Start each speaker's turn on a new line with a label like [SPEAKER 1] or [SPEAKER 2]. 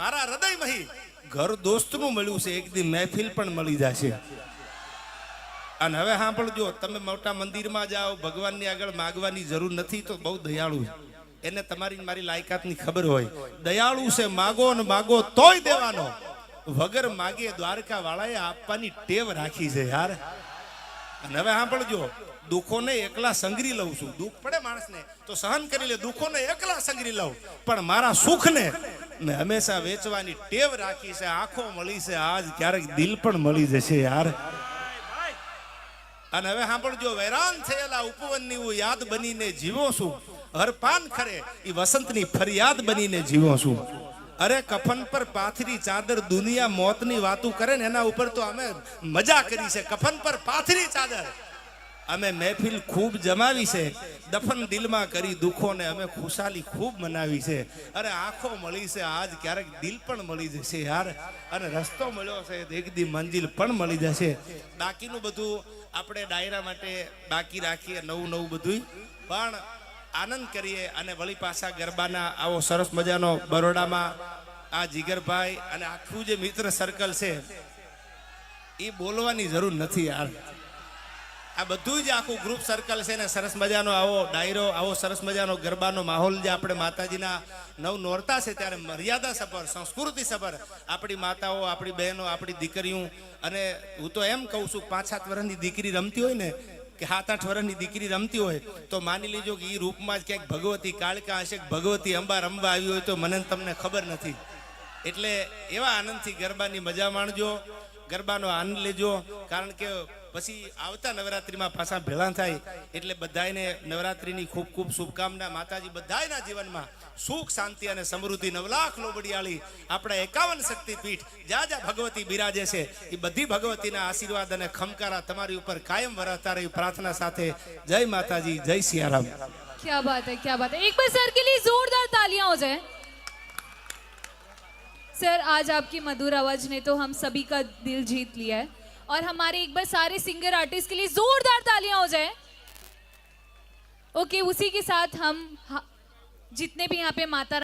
[SPEAKER 1] મારા હૃદયમહી ઘર દોસ્તનું મળ્યું છે. એક દી મહેફિલ પણ મળી જશે. અને હવે સાંભળજો, તમે મોટા મંદિરમાં જાઓ, ભગવાનની આગળ માગવાની જરૂર નથી તો બહુ દયાળુ એને તમારી મારી લાયકાતની ખબર હોય. દયાળુ છે, માગો ને માગો તોય દેવાનો. વગર માગે દ્વારકા વાળાએ આપવાની ટેવ રાખી છે યાર. અને હવે સાંભળજો, દુઃખોને એકલા સંગરી લઉં છું. દુઃખ પડે માણસને. તો સહન કરી લે, દુઃખોને એકલા સંગરી લઉં. પણ મારા સુખને મેં હંમેશા વેચવાની ટેવ રાખી છે, આંખો મળી છે, આજ ક્યારેક દિલ પણ મળી જશે યાર. અને હવે સાંભળજો, વૈરાન થયેલા ઉપવનની હું યાદ બનીને જીવો છું. હરપાન ખરે એ વસંતની ફરિયાદ બનીને જીવો છું. અરે કફન પર પાથરી ચાદર દુનિયા મોતની વાતું કરે ને એના ઉપર તો અમે મજા કરી છે. કફન પર પાથરી ચાદર. અમે મહેફિલ ખૂબ જમાવી છે. દફન દિલમાં કરી દુઃખોને અમે ખુશાલી ખૂબ મનાવી છે. અરે આંખો મળી છે, આજ ક્યારેક દિલ પણ મળી જશે યાર. અને રસ્તો મળ્યો છે, એક દી મંજિલ પણ મળી જશે. બાકીનું બધું આપણે ડાયરા માટે બાકી રાખીએ, નવું નવું બધું પણ આનંદ કરીએ અને વળી પાછા ગરબાના આવો સરસ મજાનો બરોડામાં આ જીગરભાઈ અને આખું જે મિત્ર સર્કલ છે, એ બોલવાની જરૂર નથી યાર. આ બધું જ આખું ગ્રુપ સર્કલ છે ને સરસ મજાનો આવો ડાયરો, આવો સરસ મજાનો ગરબાનો માહોલ જે આપણે માતાજીના નવ નોરતા છે ત્યારે મર્યાદા સભર, સંસ્કૃતિ સભર, આપણી માતાઓ, આપણી બહેનો, આપણી દીકરીઓ. અને હું તો એમ કહું છું પાંચ સાત વર્ષની દીકરી રમતી હોય ને, કે સાત આઠ વર્ષની દીકરી રમતી હોય, તો માની લીજો કે એ રૂપમાં જ ક્યાંક ભગવતી કાળકા હશે ભગવતી અંબા રમવા આવી હોય તો મને તમને ખબર નથી. એટલે એવા આનંદથી ગરબાની મજા માણજો, ગરબાનો આનંદ લેજો, કારણ કે પછી આવતા નવરાત્રિમાં પાછા ભેળા થાય એટલે બધાયને નવરાત્રિની ખૂબ ખૂબ શુભકામના માતાજી બધાયના જીવનમાં સુખ શાંતિ અને સમૃદ્ધિ નવલાખ લોબડિયાળી આપણા એકાવન શક્તિપીઠ જ્યાં જ્યાં ભગવતી બિરાજે છે એ બધી ભગવતીના આશીર્વાદ અને ખમકારા તમારી ઉપર કાયમ વરસતા રહી પ્રાર્થના સાથે જય માતાજી જય સિયારામ
[SPEAKER 2] क्या बात है क्या बात है एक बार सर के लिए जोरदार तालियां हो जाए सर आज आपकी मधुर आवाज ने तो हम सभी का दिल जीत लिया है और हमारे एक बार सारे सिंगर आर्टिस्ट के लिए जोरदार तालियां हो जाए ओके उसी के साथ हम हा- जितने भी यहाँ पे माता